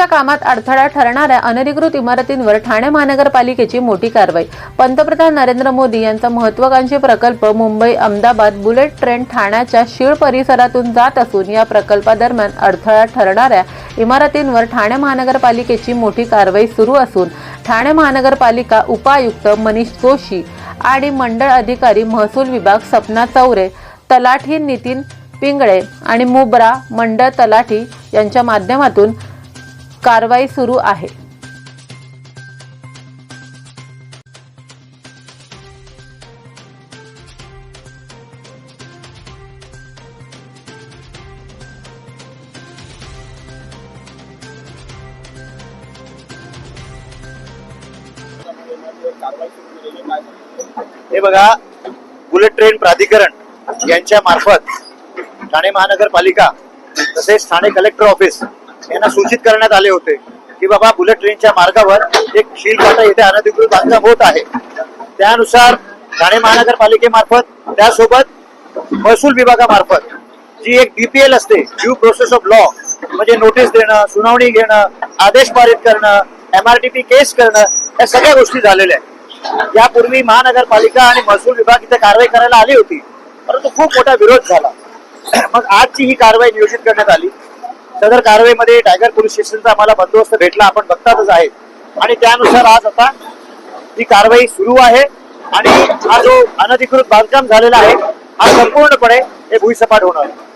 रस्त्यांच्या कामात अडथळा ठरणाऱ्या अनधिकृत इमारतींवर ठाणे महानगरपालिकेची मोठी कारवाई. पंतप्रधान नरेंद्र मोदी यांचा महत्वाकांक्षी प्रकल्प मुंबई अहमदाबाद बुलेट ट्रेन ठाण्याच्या शीळ परिसरातून जात असून या प्रकल्पादरम्यान अडथळा ठरणाऱ्या इमारतींवर ठाणे महानगरपालिकेची मोठी कारवाई सुरू असून ठाणे महानगरपालिका उपायुक्त मनीष जोशी आणि मंडळ अधिकारी महसूल विभाग सपना चौरे तलाठी नितीन पिंगळे आणि मुब्रा मंडळ तलाठी यांच्या माध्यमातून कारवाई सुरू आहे. हे बघा बुलेट ट्रेन प्राधिकरण यांच्या मार्फत ठाणे महानगरपालिका तसेच ठाणे कलेक्टर ऑफिस यांना सूचित करण्यात आले होते की बाबा बुलेट ट्रेनच्या मार्गावर एक शीलकाटा येथे अनधिकृत बांधकाम होत आहे. त्यानुसार ठाणे महानगरपालिकेमार्फत त्यासोबत महसूल विभागामार्फत जी एक बीपीएल असते ड्यू प्रोसेस ऑफ लॉ म्हणजे नोटीस देणं सुनावणी घेणं आदेश पारित करणं एमआरटीपी केस करणं या सगळ्या गोष्टी झालेल्या आहेत. यापूर्वी महानगरपालिका आणि महसूल विभाग इथे कारवाई करायला आली होती परंतु खूप मोठा विरोध झाला. मग आजची ही कारवाई नियोजित करण्यात आली. सदर कारवाईमध्ये टायगर पोलीस स्टेशनचा आम्हाला बंदोबस्त भेटला आपण बघतातच आहे. आणि त्यानुसार आज आता ही कारवाई सुरू आहे. आणि हा जो अनधिकृत बांधकाम झालेला आहे हा संपूर्णपणे हे भुईसपाट होणार. आहे